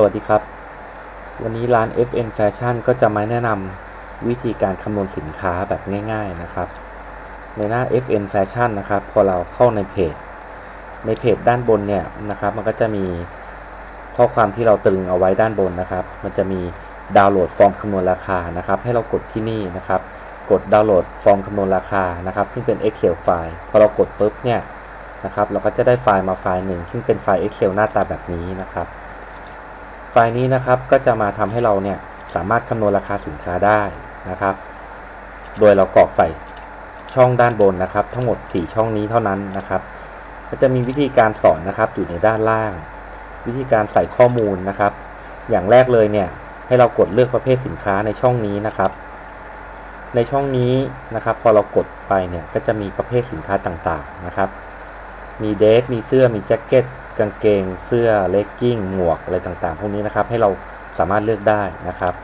สวัสดีครับ วันนี้ร้าน FN Fashion ก็จะมาแนะนำวิธีการคำนวณสินค้าแบบง่ายๆนะครับ ในหน้า FN Fashion นะครับ พอเราเข้าในเพจ ในเพจด้านบนเนี่ยนะครับ มันก็จะมีข้อความที่เราตรึงเอาไว้ด้านบนนะครับ มันจะมีดาวน์โหลดฟอร์มคำนวณราคานะครับ ให้เรากดที่นี่นะครับ กดดาวน์โหลดฟอร์มคำนวณราคานะครับ ซึ่งเป็น Excel ไฟล์ พอเรากดปุ๊บเนี่ยนะครับ เราก็จะได้ไฟล์มาไฟล์หนึ่งซึ่งเป็นไฟล์ Excel หน้าตาแบบนี้นะครับ ไฟล์นี้นะครับก็จะมาทำให้เราเนี่ยสามารถคำนวณราคาสินค้าได้นะครับ โดยเรากรอกใส่ช่องด้านบนนะครับ ทั้งหมด 4 ช่องนี้เท่านั้นนะครับ ก็จะมีวิธีการสอนนะครับอยู่ในด้านล่าง วิธีการใส่ข้อมูลนะครับ อย่างแรกเลยเนี่ยให้เรากดเลือกประเภทสินค้าในช่องนี้นะครับ ในช่องนี้นะครับ พอเรากดไปเนี่ยก็จะมีประเภทสินค้าต่างๆนะครับ มีเดรสมีเสื้อมีแจ็คเก็ต กางเกงเสื้อเลกกิ้งหมวกอะไรต่างๆ พวกนี้นะครับ ให้เราสามารถเลือกได้นะครับ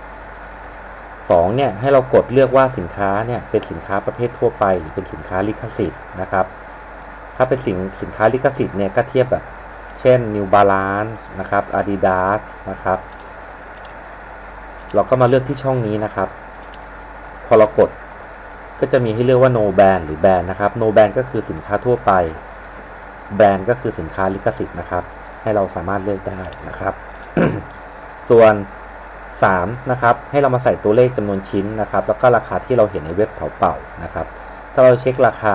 สองเนี่ยให้เรากดเลือกว่าสินค้าเนี่ยเป็นสินค้าประเภททั่วไปหรือเป็นสินค้าลิขสิทธิ์นะครับ ถ้าเป็นสินสินค้าลิขสิทธิ์เนี่ยก็เทียบแบบเช่น New Balance นะครับ Adidas นะครับ เราก็มาเลือกที่ช่องนี้นะครับ พอเรากดก็จะมีให้เลือกว่า no Band หรือ Band นะครับ no Band ก็คือสินค้าทั่วไป แบรนด์ก็คือสินค้าลิขสิทธิ์นะครับ ให้เราสามารถเลือกได้นะครับ ส่วน3นะครับให้เรามาใส่ตัวเลขจำนวนชิ้นนะครับ แล้วก็ราคาที่เราเห็นในเว็บเถาเป่านะครับ ถ้าเราเช็คราคา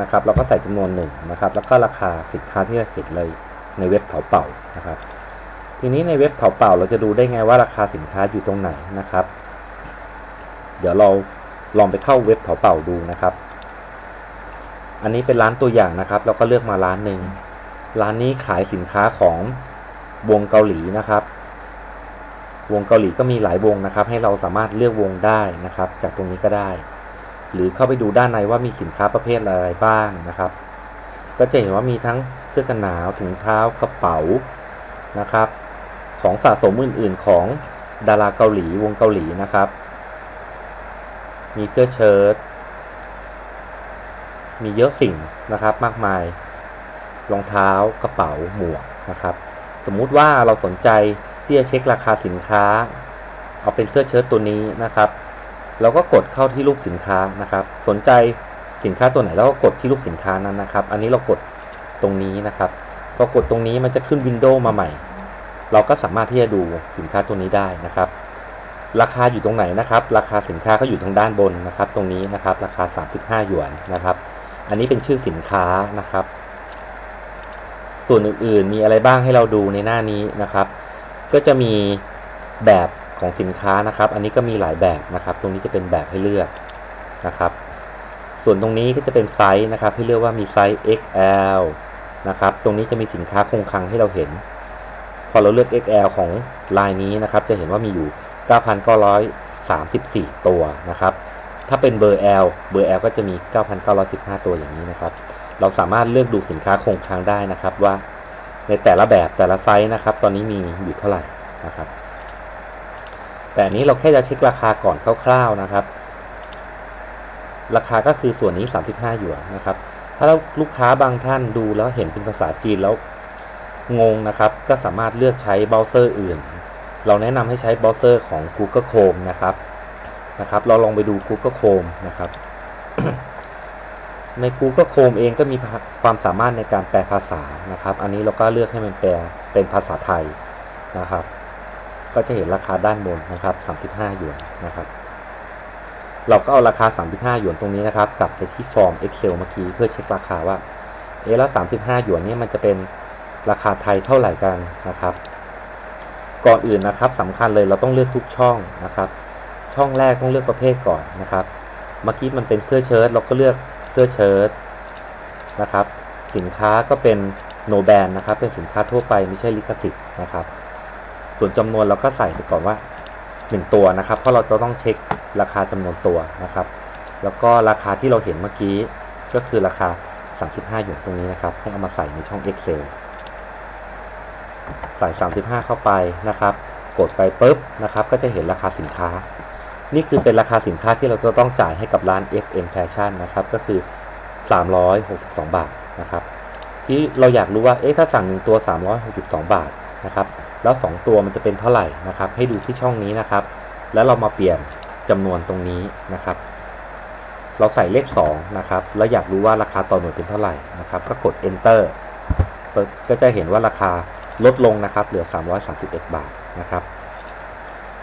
นะครับ เราก็ใส่จำนวนหนึ่งนะครับ แล้วก็ราคาสินค้าที่เราเห็นเลยในเว็บเถาเป่านะครับ ทีนี้ในเว็บเถาเป่าเราจะดูได้ไงว่าราคาสินค้าอยู่ตรงไหนนะครับ เดี๋ยวเราลองไปเข้าเว็บเถาเป่าดูนะครับ อันนี้เป็นร้านตัวอย่างนะครับ เราก็เลือกมาร้านหนึ่งร้านนี้ขายสินค้าของวงเกาหลีนะครับ วงเกาหลีก็มีหลายวงนะครับ ให้เราสามารถเลือกวงได้นะครับ จากตรงนี้ก็ได้ หรือเข้าไปดูด้านในว่ามีสินค้าประเภทอะไรบ้างนะครับ ก็จะเห็นว่ามีทั้งเสื้อกันหนาวถุงเท้ากระเป๋านะครับ ของสะสมอื่น ๆ ของดาราเกาหลีวงเกาหลีนะครับ มีเสื้อเชิ้ต มีเยอะสิ่งนะครับมากมาย รองเท้ากระเป๋าหมวกนะครับ สมมุติว่าเราสนใจที่จะเช็คราคาสินค้า เอาเป็นเสื้อเชิ้ตตัวนี้นะครับ เราก็กดเข้าที่รูปสินค้านะครับ สนใจสินค้าตัวไหนเราก็กดที่รูปสินค้านั้นนะครับ อันนี้เรากดตรงนี้นะครับพอกดตรงนี้มันจะขึ้นวินโดว์มาใหม่ เราก็สามารถที่จะดูสินค้าตัวนี้ได้นะครับ ราคาอยู่ตรงไหนนะครับ ราคาสินค้าก็อยู่ทางด้านบนนะครับ ตรงนี้นะครับ ราคา 35 หยวนนะครับ อันนี้เป็นชื่อสินค้านะครับ ส่วนอื่นๆมีอะไรบ้างให้เราดูในหน้านี้นะครับ ก็จะมีแบบของสินค้านะครับ อันนี้ก็มีหลายแบบนะครับ ตรงนี้จะเป็นแบบให้เลือกนะครับ ส่วนตรงนี้ก็จะเป็นไซส์นะครับ ให้เลือกว่ามีไซส์ XL นะครับ ตรงนี้จะมีสินค้าคงคลังให้เราเห็น พอเราเลือก XL ของลายนี้นะครับ จะเห็นว่ามีอยู่ 9,934 ตัวนะครับ ถ้าเป็นเบอร์ L เบอร์ L ก็จะมี 9,915 ตัวอย่างนี้นะครับ เราสามารถเลือกดูสินค้าคงค้างได้นะครับว่าในแต่ละแบบแต่ละไซส์นะครับ ตอนนี้มีอยู่เท่าไหร่นะครับ แต่อันนี้เราแค่จะเช็คราคาก่อนคร่าวๆนะครับ ราคาก็คือส่วนนี้ 35หยวนนะครับ ถ้าลูกค้าบางท่านดูแล้วเห็นเป็นภาษาจีนแล้วงงนะครับ ก็สามารถเลือกใช้เบราว์เซอร์อื่น เราแนะนำให้ใช้เบราว์เซอร์ของ Google Chrome นะครับ นะครับ เราลองไปดู Google Chrome นะครับ ใน Google Chrome เองก็มีความสามารถในการแปลภาษานะครับ อันนี้เราก็เลือกให้มันแปลเป็นภาษาไทยนะครับ ก็จะเห็นราคาด้านบนนะครับ 35 หยวนนะครับ เราก็เอาราคา 35 หยวนตรงนี้นะครับ กลับไปที่ฟอร์ม Excel เมื่อกี้เพื่อเช็คราคาว่า เอ๊ะแล้ว 35 หยวนนี่มันจะเป็นราคาไทยเท่าไหร่กันนะครับ ก่อนอื่นนะครับสำคัญเลยเราต้องเลือกทุกช่องนะครับ ช่องแรกต้องเลือกประเภทก่อนนะครับ เมื่อกี้มันเป็นเสื้อเชิ้ตเราก็เลือกเสื้อเชิ้ตนะครับ สินค้าก็เป็นโนแบนนะครับ เป็นสินค้าทั่วไปไม่ใช่ลิขสิทธิ์นะครับ ส่วนจำนวนเราก็ใส่ไปก่อนว่า 1 ตัวนะครับ เพราะเราจะต้องเช็คราคาจำนวนตัวนะครับ แล้วก็ราคาที่เราเห็นเมื่อกี้ก็คือราคา 35หยวนตรงนี้นะครับ ให้เอามาใส่ในช่อง Excel ใส่ 35 เข้าไปนะครับ กดไปปุ๊บนะครับ ก็จะเห็นราคาสินค้า นี่คือเป็นราคาสินค้าที่เราจะต้องจ่ายให้กับร้าน FM Fashion นะครับ ก็คือ 362 บาทนะครับ ที่เราอยากรู้ว่า เอ๊ะ ถ้าสั่งหนึ่งตัว 362 บาทนะครับ แล้ว 2 ตัวมันจะเป็นเท่าไหร่นะครับ ให้ดูที่ช่องนี้นะครับ แล้วเรามาเปลี่ยนจำนวนตรงนี้นะครับ เราใส่เลข 2 นะครับ แล้วอยากรู้ว่าราคาต่อหน่วยเป็นเท่าไหร่นะครับ ก็กด enter ก็จะเห็นว่าราคาลดลงนะครับ เหลือ 331 บาทนะครับ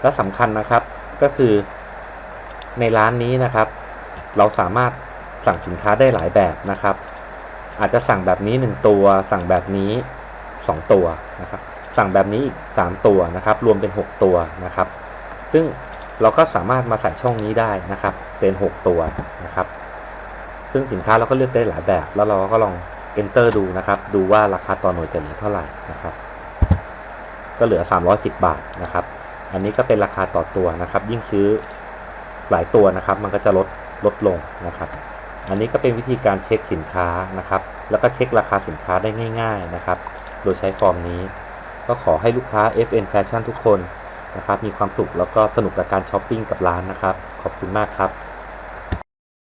และสำคัญนะครับก็คือ ในร้านนี้นะครับ เราสามารถสั่งสินค้าได้หลายแบบนะครับ อาจจะสั่งแบบนี้ 1 ตัว สั่งแบบนี้ 2 ตัวนะครับ สั่งแบบนี้อีก 3 ตัวนะครับ รวมเป็น 6 ตัวนะครับ ซึ่งเราก็สามารถมาใส่ช่องนี้ได้นะครับ เป็น 6 ตัวนะครับ ซึ่งสินค้าเราก็เลือกได้หลายแบบ แล้วเราก็ลอง enter ดูนะครับ ดูว่าราคาต่อหน่วยจะเหลือเท่าไหร่นะครับ ก็เหลือ 310 บาทนะครับ อันนี้ก็เป็นราคาต่อตัวนะครับ ยิ่งซื้อ หลายตัวนะครับ มันก็จะลดลดลงนะครับ อันนี้ก็เป็นวิธีการเช็คสินค้านะครับ แล้วก็เช็คราคาสินค้าได้ง่าย ๆนะครับ โดยใช้ฟอร์มนี้ ก็ขอให้ลูกค้า FN Fashion ทุกคนนะครับ มีความสุขแล้วก็สนุกกับการช้อปปิ้งกับร้านนะครับ ขอบคุณมากครับ